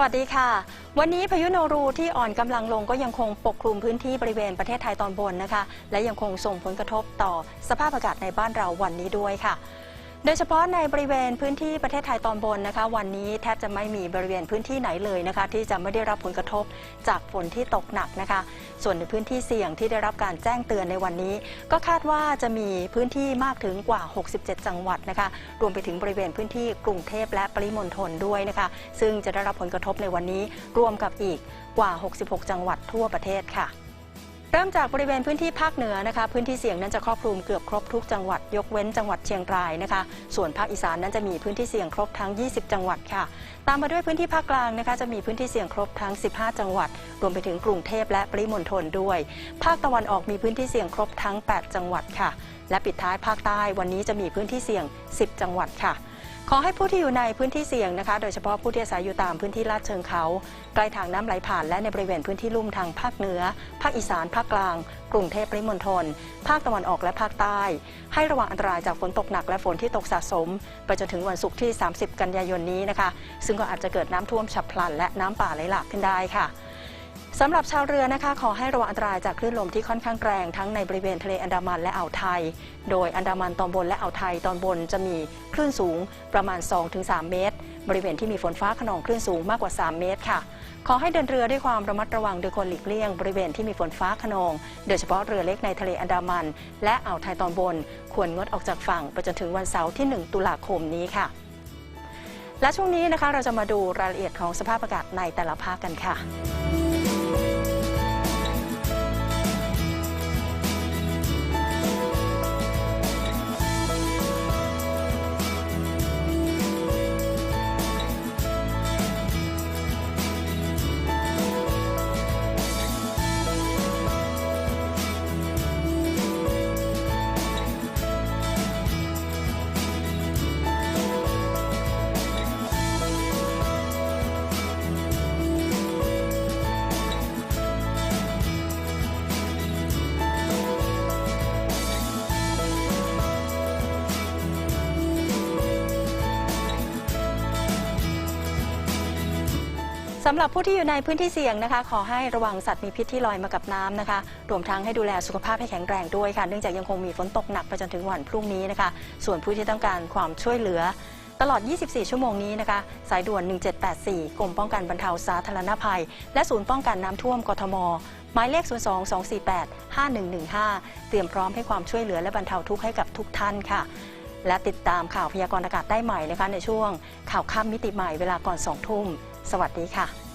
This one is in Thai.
วัสดีค่ะ วันนี้พายุโนรูที่อ่อนกำลังลงก็ยังคงปกคลุมพื้นที่บริเวณประเทศไทยตอนบนนะคะ และยังคงส่งผลกระทบต่อสภาพอากาศในบ้านเราวันนี้ด้วยค่ะ ดยเฉพาะในบริเวณพื้นที่ประเทศไทยตอนบนนะคะ วันนี้แทบจะไม่มีบริเวณพื้นที่ไหนเลยนะคะ ที่จะไม่ได้รับผลกระทบจากฝนที่ตกหนักนะคะ ส่วนในพื้นที่เสี่ยงที่ได้รับการแจ้งเตือนในวันนี้ ก็คาดว่าจะมีพื้นที่มากถึงกว่า 67 จังหวัดนะคะ รวมไปถึงบริเวณพื้นที่กรุงเทพและปริมณฑลด้วยนะคะ ซึ่งจะได้รับผลกระทบในวันนี้รวมกับอีกกว่า 66 จังหวัดทั่วประเทศค่ะ เริ่มจากบริเวณพื้นที่ภาคเหนือนะคะ พื้นที่เสี่ยงนั้นจะครอบคลุมเกือบครบทุกจังหวัด ยกเว้นจังหวัดเชียงรายนะคะ ส่วนภาคอีสานนั้นจะมีพื้นที่เสี่ยงครบทั้ง 20 จังหวัดค่ะ ตามมาด้วยพื้นที่ภาคกลางนะคะ จะมีพื้นที่เสี่ยงครบทั้ง 15 จังหวัด รวมไปถึงกรุงเทพและปริมณฑลด้วย ภาคตะวันออกมีพื้นที่เสี่ยงครบทั้ง 8 จังหวัดค่ะ และปิดท้ายภาคใต้วันนี้จะมีพื้นที่เสี่ยง 10 จังหวัดค่ะ ขอให้ผู้ที่อยู่ในพื้นที่เสี่ยงนะคะ โดยเฉพาะผู้ที่อาศัยอยู่ตามพื้นที่ลาดเชิงเขา ใกล้ทางน้ำไหลผ่านและในบริเวณพื้นที่ลุ่มทางภาคเหนือ ภาคอีสาน ภาคกลาง กรุงเทพปริมณฑล ภาคตะวันออกและภาคใต้ ให้ระวังอันตรายจากฝนตกหนักและฝนที่ตกสะสม ไปจนถึงวันศุกร์ที่ 30 กันยายนนี้นะคะ ซึ่งก็อาจจะเกิดน้ำท่วมฉับพลันและน้ำป่าไหลหลากขึ้นได้ค่ะ สำหรับชาวเรือนะคะ ขอให้ระวังอันตรายจากคลื่นลมที่ค่อนข้างแรงทั้งในบริเวณทะเลอันดามันและอ่าวไทย โดยอันดามันตอนบนและอ่าวไทยตอนบนจะมีคลื่นสูงประมาณ 2-3 เมตร บริเวณที่มีฝนฟ้าขนองคลื่นสูงมากกว่า 3 เมตรค่ะ ขอให้เดินเรือด้วยความระมัดระวังโดยควรหลีกเลี่ยง บริเวณที่มีฝนฟ้าขนอง โดยเฉพาะเรือเล็กในทะเลอันดามัน และอ่าวไทยตอนบน ควรงดออกจากฝั่งไปจนถึงวันเสาร์ที่ 1 ตุลาคมนี้ค่ะ และช่วงนี้นะคะเราจะมาดูรายละเอียดของสภาพอากาศในแต่ละภาคกันค่ะ สำหรับผู้ที่อยู่ในพื้นที่เสี่ยงนะคะ ขอให้ระวังสัตว์มีพิษที่ลอยมากับน้ำนะคะ รวมทั้งให้ดูแลสุขภาพให้แข็งแรงด้วยค่ะ เนื่องจากยังคงมีฝนตกหนักไปจนถึงวันพรุ่งนี้นะคะ ส่วนผู้ที่ต้องการความช่วยเหลือ ตลอด 24 ชั่วโมงนี้นะคะ สายด่วน 1784 กรมป้องกันบรรเทาสาธารณภัย และศูนย์ป้องกันน้ำท่วมกทม หมายเลข 02 248 5115 เตรียมพร้อมให้ความช่วยเหลือและบรรเทาทุกข์ให้กับทุกท่านค่ะและติดตามข่าวพยากรณ์อากาศได้ใหม่นะคะในช่วงข่าวค่ำมิติใหม่เวลาก่อน2ทุ่ม สวัสดีค่ะ